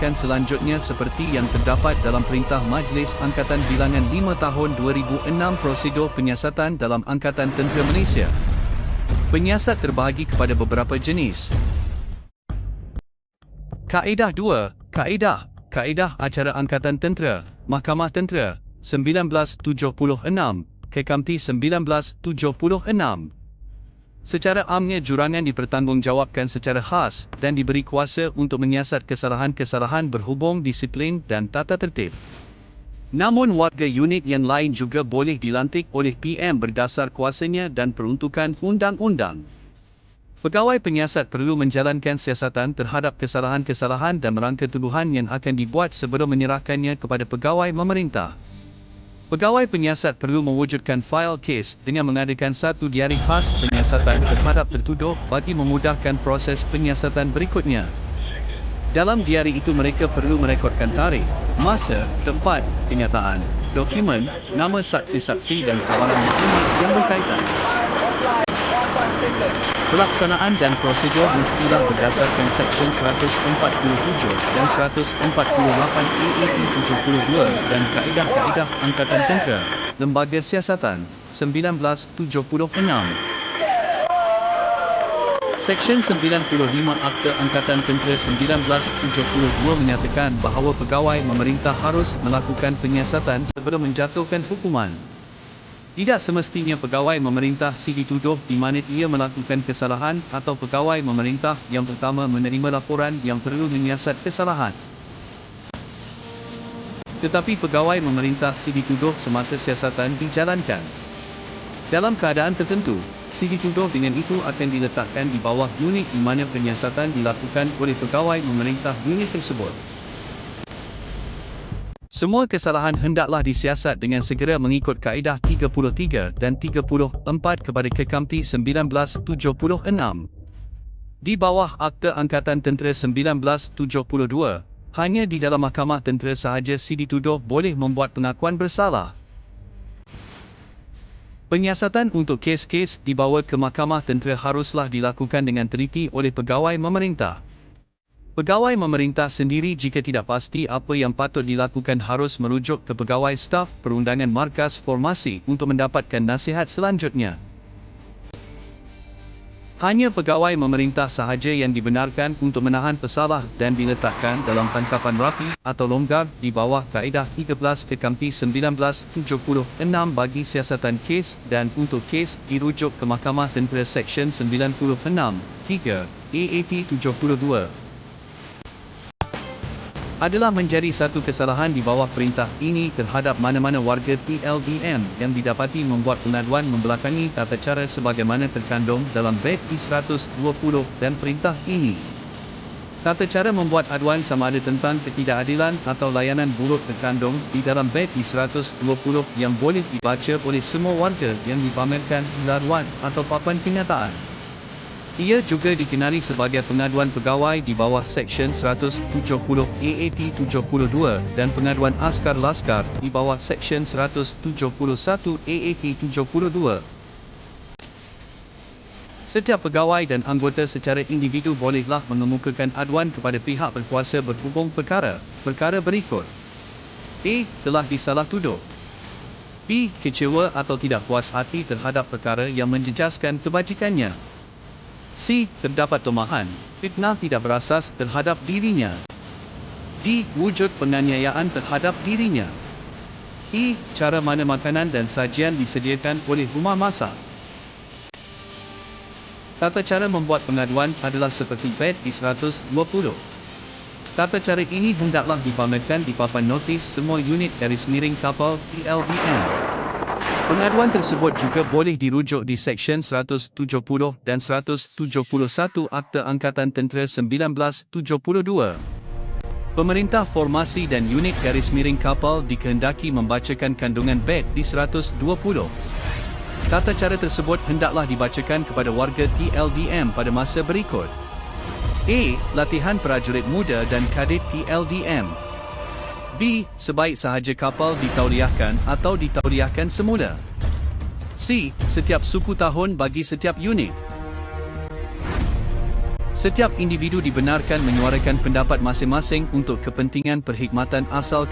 dibuatkan selanjutnya seperti yang terdapat dalam Perintah Majlis Angkatan Bilangan 5 Tahun 2006 Prosedur Penyiasatan dalam Angkatan Tentera Malaysia. Penyiasat terbahagi kepada beberapa jenis. Kaedah 2. Kaedah. Kaedah Acara Angkatan Tentera, Mahkamah Tentera, 1976, Kekamti 1976. Secara amnya jurangan dipertanggungjawabkan secara khas dan diberi kuasa untuk menyiasat kesalahan-kesalahan berhubung disiplin dan tata tertib. Namun warga unit yang lain juga boleh dilantik oleh PM berdasar kuasanya dan peruntukan undang-undang. Pegawai penyiasat perlu menjalankan siasatan terhadap kesalahan-kesalahan dan merangka tuduhan yang akan dibuat sebelum menyerahkannya kepada pegawai memerintah. Pegawai penyiasat perlu mewujudkan fail kes dengan mengadakan satu diari khas penyiasatan terhadap tertuduh bagi memudahkan proses penyiasatan berikutnya. Dalam diari itu mereka perlu merekodkan tarikh, masa, tempat, kenyataan, dokumen, nama saksi-saksi dan sabaran maklumat yang berkaitan. Pelaksanaan dan prosedur mestilah berdasarkan Seksyen 147 dan 148 EAP 72 dan Kaedah-Kaedah Angkatan Tentera, Lembaga Siasatan, 1976. Seksyen 95 Akta Angkatan Tentera 1972 menyatakan bahawa pegawai memerintah harus melakukan penyiasatan sebelum menjatuhkan hukuman. Tidak semestinya pegawai memerintah si dituduh di mana ia melakukan kesalahan atau pegawai memerintah yang pertama menerima laporan yang perlu menyiasat kesalahan. Tetapi pegawai memerintah si dituduh semasa siasatan dijalankan. Dalam keadaan tertentu, si dituduh dengan itu akan diletakkan di bawah unit di mana penyiasatan dilakukan oleh pegawai memerintah unit tersebut. Semua kesalahan hendaklah disiasat dengan segera mengikut kaedah 33 dan 34 kepada Kekamti 1976. Di bawah Akta Angkatan Tentera 1972, hanya di dalam Mahkamah Tentera sahaja si dituduh boleh membuat pengakuan bersalah. Penyiasatan untuk kes-kes dibawa ke Mahkamah Tentera haruslah dilakukan dengan teliti oleh pegawai memerintah. Pegawai memerintah sendiri jika tidak pasti apa yang patut dilakukan harus merujuk ke pegawai staf perundangan markas formasi untuk mendapatkan nasihat selanjutnya. Hanya pegawai memerintah sahaja yang dibenarkan untuk menahan pesalah dan diletakkan dalam tangkapan rapi atau longgar di bawah kaedah 13 Kekamti 1976 bagi siasatan kes dan untuk kes dirujuk ke Mahkamah Tentera Seksyen 96 3 AAP 72 adalah menjadi satu kesalahan di bawah perintah ini terhadap mana-mana warga PLDM yang didapati membuat pengaduan membelakangi tata cara sebagaimana terkandung dalam BED 120 dan perintah ini. Tata cara membuat aduan sama ada tentang ketidakadilan atau layanan buruk terkandung di dalam BED 120 yang boleh dibaca oleh semua warga yang dipamerkan laruan atau papan kenyataan. Ia juga dikenali sebagai pengaduan pegawai di bawah Seksyen 170 AAP 72 dan pengaduan askar laskar di bawah Seksyen 171 AAP 72. Setiap pegawai dan anggota secara individu bolehlah mengemukakan aduan kepada pihak berkuasa berhubung perkara, perkara berikut. A. Telah disalah tuduh. B. Kecewa atau tidak puas hati terhadap perkara yang menjejaskan kebajikannya. C. Terdapat tomahan, fitnah tidak berasas terhadap dirinya. D. Wujud penganiayaan terhadap dirinya. E. Cara mana makanan dan sajian disediakan oleh rumah masak. Tata cara membuat pengaduan adalah seperti PED di 120. Tata cara ini hendaklah dipamerkan di papan notis semua unit garis miring kapal PLBN. Pengaduan tersebut juga boleh dirujuk di Seksyen 170 dan 171 Akta Angkatan Tentera 1972. Pemerintah formasi dan unit garis miring kapal dikehendaki membacakan kandungan BED di 120. Tata cara tersebut hendaklah dibacakan kepada warga TLDM pada masa berikut. A. Latihan prajurit muda dan kadit TLDM. B. Sebaik sahaja kapal ditauliahkan atau ditauliahkan semula. C. Setiap suku tahun bagi setiap unit. Setiap individu dibenarkan menyuarakan pendapat masing-masing untuk kepentingan perkhidmatan asal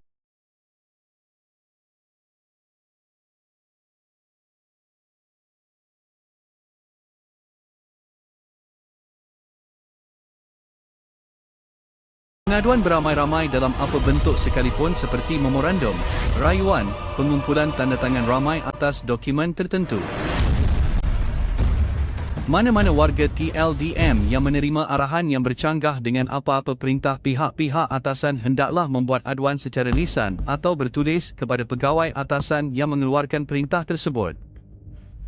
Pengaduan beramai-ramai dalam apa bentuk sekalipun seperti memorandum, rayuan, pengumpulan tanda tangan ramai atas dokumen tertentu. Mana-mana warga TLDM yang menerima arahan yang bercanggah dengan apa-apa perintah pihak-pihak atasan hendaklah membuat aduan secara lisan atau bertulis kepada pegawai atasan yang mengeluarkan perintah tersebut.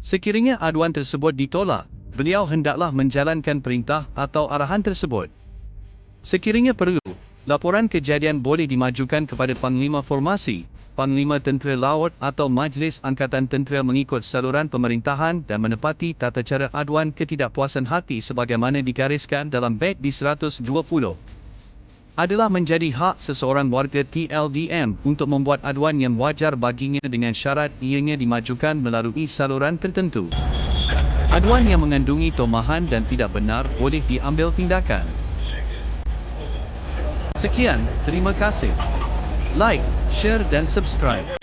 Sekiranya aduan tersebut ditolak, beliau hendaklah menjalankan perintah atau arahan tersebut. Sekiranya perlu, laporan kejadian boleh dimajukan kepada Panglima Formasi, Panglima Tentera Laut atau Majlis Angkatan Tentera mengikut saluran pemerintahan dan menepati tata cara aduan ketidakpuasan hati sebagaimana digariskan dalam BED di 120. Adalah menjadi hak seseorang warga TLDM untuk membuat aduan yang wajar baginya dengan syarat ianya dimajukan melalui saluran tertentu. Aduan yang mengandungi tomahan dan tidak benar boleh diambil tindakan. Sekian, terima kasih. Like, share dan subscribe.